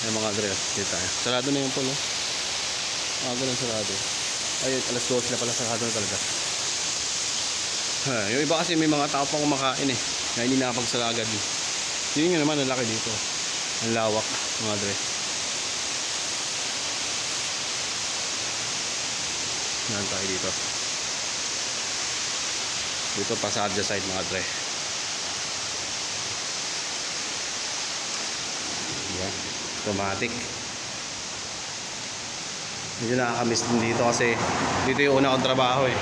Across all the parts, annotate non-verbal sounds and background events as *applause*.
Ayan mga dre, dito tayo. Sarado na yung pulo. Ah, ganun sarado. Ayun, alas 12 na pala sarado na talaga. Ha, yung iba kasi may mga tao pang kumakain eh. Kaya hindi nakapagsara agad. eh. Yun naman, ang laki dito. Ang lawak, mga dre. Yan tayo dito. Dito pa sa side mga dre. Yan. Automatic. Medyo nakakamiss din dito kasi dito yung una kong trabaho eh.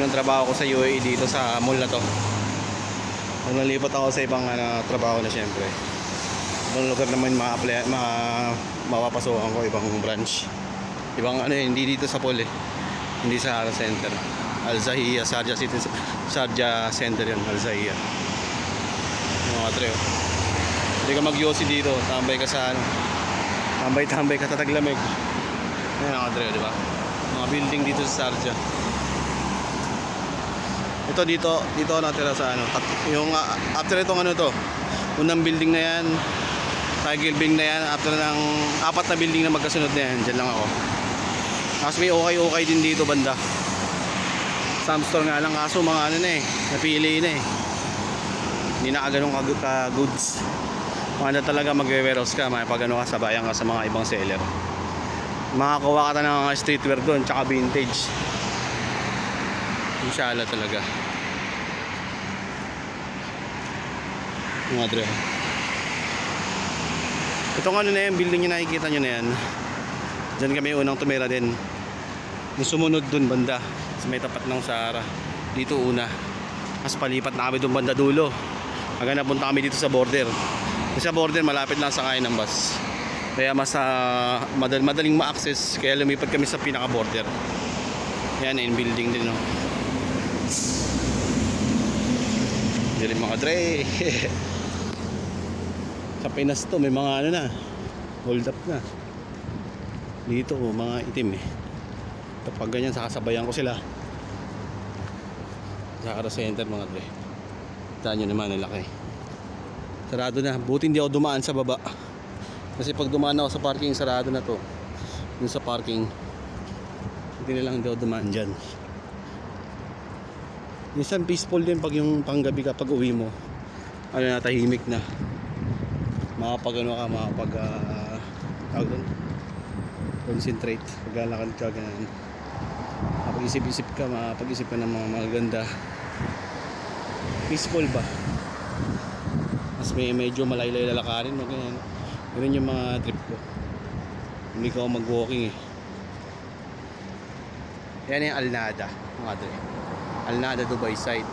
Unang trabaho ko sa UAE dito sa mall na to. Nung nalipat ako sa ibang ano, trabaho na syempre. Ibang lugar naman ma-apply, ma mapapasokan ko ibang branch. Ibang ano eh, hindi dito sa pool eh. Hindi sa Hara Center. Al Zahia, Sharjah City, Sharjah Center yan, Al Zahia. Mga treo. Hindi ka mag-yosi dito, tambay ka sa ano. Tambay-tambay ka tataglamig. Ayan mga treo, di ba? Mga building dito sa Sharjah. Ito dito, dito natira sa ano, yung ah, after itong ano to, unang building na yan, Tiger building na yan, after ng apat na building na magkasunod na yan, dyan lang ako. Tapos may okay-okay din dito banda. Sam store nga lang kaso mga ano na eh, napili na eh. Hindi na ganun ka, ka na talaga magwe-warehouse ka, may pag ano ka, sabayan ka sa mga ibang seller. Makakuha ka ng streetwear doon, tsaka vintage. Inshallah talaga. Mga dre. Itong ano na yan, building yung nakikita nyo na yan. Diyan kami unang tumira din. Yung sumunod dun banda sa may tapat ng Sahara. Dito una. Mas palipat na kami dun banda dulo. Hanggang napunta kami dito sa border. Kasi sa border malapit lang sa kain ng bus. Kaya mas ah, madal madaling ma-access. Kaya lumipat kami sa pinaka-border. Yan, in building din. No? Yung mga dre. *laughs* sa Pinas to, may mga ano na. Hold up na. Dito, oh, mga itim eh. Kapag ganyan, sakasabayan ko sila. Sa Center, mga dre. Taan nyo naman, ang laki. Sarado na. Buti hindi ako dumaan sa baba. Kasi pag dumaan ako sa parking, sarado na to. Yung sa parking, hindi na lang hindi ako dumaan dyan. Minsan peaceful din pag yung panggabi ka, pag uwi mo. Ano na, tahimik na. Makapag ano ka, makapag uh, tawag doon? concentrate. Paglalakad ka, ganyan. Makapag-isip-isip ka, makapag-isip ka ng mga maganda. Peaceful ba? Mas may medyo malaylay lalakarin mo, ganyan. Ganun yung mga trip ko. Hindi ko ako mag-walking eh. Yan yung Alnada, mga dre. Alnada Dubai side.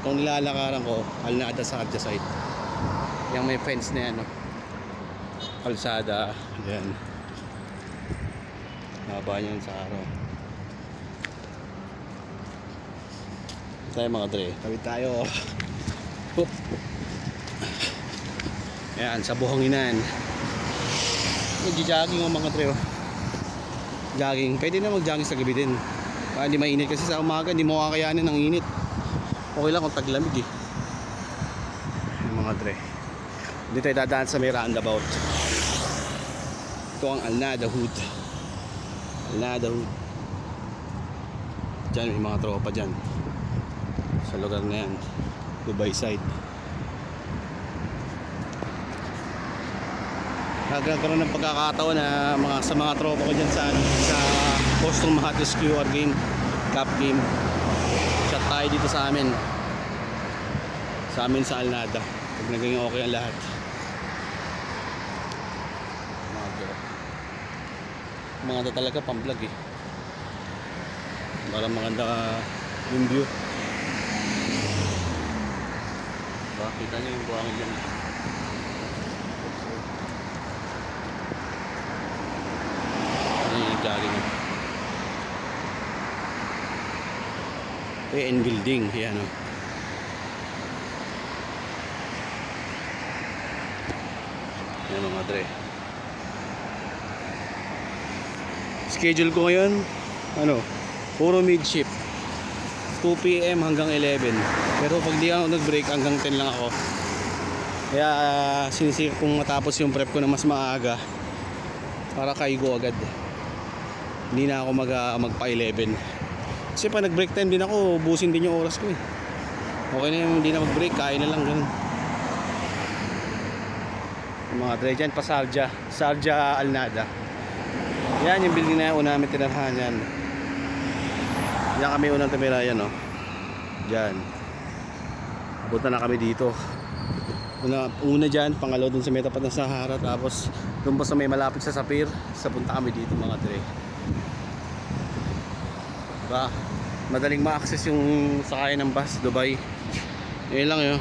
Itong nilalakaran ko, Alnada Sarja side. Yung may fence na yan, no? Kalsada, yan. Haba niyan sa araw. Tayo mga dre. Tawid tayo. Hoop. *laughs* Ayan, sa buhanginan. Nag-jogging ang mga dre. oh. Jogging. Pwede na mag-jogging sa gabi din. Para hindi mainit kasi sa umaga hindi mo kakayanin ng init. Okay lang kung taglamig eh. Yung mga dre. Dito tayo dadaan sa may roundabout. Ito ang Alnada Hood. Alnada Hood. Diyan may mga tropa dyan. Sa lugar na yan. Dubai side. Nagkakaroon ng pagkakataon na mga sa mga tropa ko dyan sa sa Boston Mahatis QR game, Cup game. Shot tayo dito sa amin. Sa amin sa Alnada. Pag naging okay ang lahat. Mga ito talaga pang-vlog eh. Para maganda yung view. Diba? Kita nyo yung buhangin yan. Yung jogging? Eh, in building. Yan o. Yan mga dre. Schedule ko ngayon, ano, puro mid shift. 2 p.m. hanggang 11. Pero pag di ako nag-break, hanggang 10 lang ako. Kaya uh, kong matapos yung prep ko na mas maaga para kaigo agad. Hindi na ako mag, ah, magpa 11. Kasi pag nag-break time din ako, busin din yung oras ko eh. Okay na yung hindi na mag-break, kain na lang ganun. Yung mga dre dyan, pa Sarja. Sarja Alnada. Yan yung building na una namin tinarhan yan. Yan kami unang tumira yan, no? Diyan. Abot na kami dito. Una, una dyan, pangalaw dun sa may tapat ng Sahara, tapos doon pa sa may malapit sa Sapir, sa punta kami dito mga dre. Diba? Madaling ma-access yung sakay ng bus, Dubai. Yun lang yun.